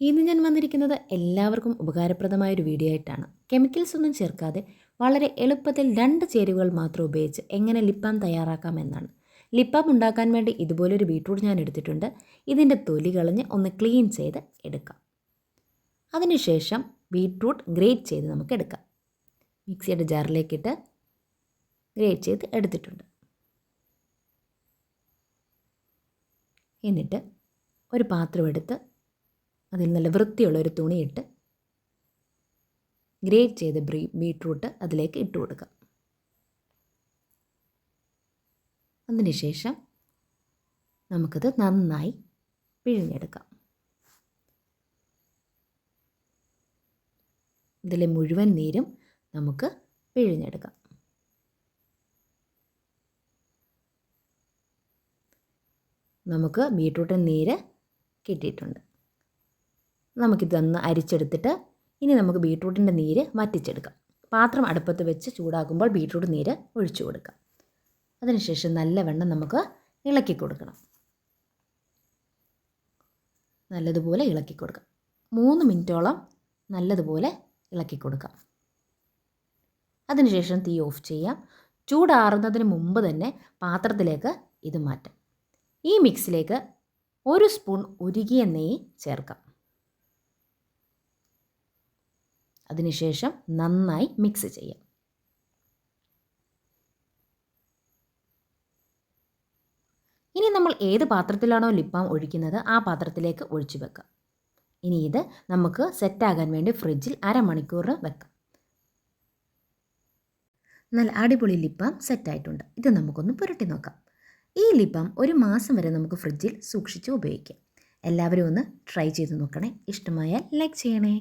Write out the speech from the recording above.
ഇന്ന് ഞാൻ വന്നിരിക്കുന്നത് എല്ലാവർക്കും ഉപകാരപ്രദമായ ഒരു വീഡിയോ ആയിട്ടാണ്. കെമിക്കൽസ് ഒന്നും ചേർക്കാതെ വളരെ എളുപ്പത്തിൽ രണ്ട് ചേരുവകൾ മാത്രം ഉപയോഗിച്ച് എങ്ങനെ ലിപ്പാം തയ്യാറാക്കാം എന്നാണ്. ലിപ്പാം ഉണ്ടാക്കാൻ വേണ്ടി ഇതുപോലൊരു ബീട്രൂട്ട് ഞാൻ എടുത്തിട്ടുണ്ട്. ഇതിന്റെ തൊലി കളഞ്ഞ് ഒന്ന് ക്ലീൻ ചെയ്ത് എടുക്കാം. അതിനുശേഷം ബീട്രൂട്ട് ഗ്രേറ്റ് ചെയ്ത് നമുക്ക് എടുക്കാം. മിക്സിയുടെ ജാറിലേക്കിട്ട് ഗ്രേറ്റ് ചെയ്ത് എടുത്തിട്ടുണ്ട്. എന്നിട്ട് ഒരു പാത്രം എടുത്ത് അതിൽ നല്ല വൃത്തിയുള്ളൊരു തുണിയിട്ട് ഗ്രേറ്റ് ചെയ്ത ബ്രീ ബീട്രൂട്ട് അതിലേക്ക് ഇട്ട് കൊടുക്കാം. അതിനുശേഷം നമുക്കത് നന്നായി പിഴിഞ്ഞെടുക്കാം. ഇതിലെ മുഴുവൻ നീരും നമുക്ക് പിഴിഞ്ഞെടുക്കാം. നമുക്ക് ബീട്രൂട്ടിൻ നീര് കിട്ടിയിട്ടുണ്ട്. നമുക്കിതൊന്ന് അരിച്ചെടുത്തിട്ട് ഇനി നമുക്ക് ബീട്രൂട്ടിന്റെ നീര് വറ്റിച്ചെടുക്കാം. പാത്രം അടുപ്പത്ത് വെച്ച് ചൂടാക്കുമ്പോൾ ബീട്രൂട്ട് നീര് ഒഴിച്ചു കൊടുക്കാം. അതിനുശേഷം നല്ലവണ്ണം നമുക്ക് ഇളക്കി കൊടുക്കണം. നല്ലതുപോലെ ഇളക്കി കൊടുക്കാം. മൂന്ന് മിനിറ്റോളം നല്ലതുപോലെ ഇളക്കി കൊടുക്കാം. അതിനുശേഷം തീ ഓഫ് ചെയ്യാം. ചൂടാറുന്നതിന് മുമ്പ് തന്നെ പാത്രത്തിലേക്ക് ഇത് മാറ്റാം. ഈ മിക്സിലേക്ക് ഒരു സ്പൂൺ ഉരുകിയ നെയ്യ് ചേർക്കാം. അതിനുശേഷം നന്നായി മിക്സ് ചെയ്യാം. ഇനി നമ്മൾ ഏത് പാത്രത്തിലാണോ ലിപ്പാം ഒഴിക്കുന്നത് ആ പാത്രത്തിലേക്ക് ഒഴിച്ചു വെക്കാം. ഇനി ഇത് നമുക്ക് സെറ്റാകാൻ വേണ്ടി ഫ്രിഡ്ജിൽ അരമണിക്കൂർ വെക്കാം. നല്ല അടിപൊളി ലിപ്പാം സെറ്റായിട്ടുണ്ട് ഇത് നമുക്കൊന്ന് പുരട്ടി നോക്കാം. ഈ ലിപ്പാം ഒരു മാസം വരെ നമുക്ക് ഫ്രിഡ്ജിൽ സൂക്ഷിച്ച് ഉപയോഗിക്കാം. എല്ലാവരും ഒന്ന് ട്രൈ ചെയ്ത് നോക്കണേ. ഇഷ്ടമായാൽ ലൈക്ക് ചെയ്യണേ.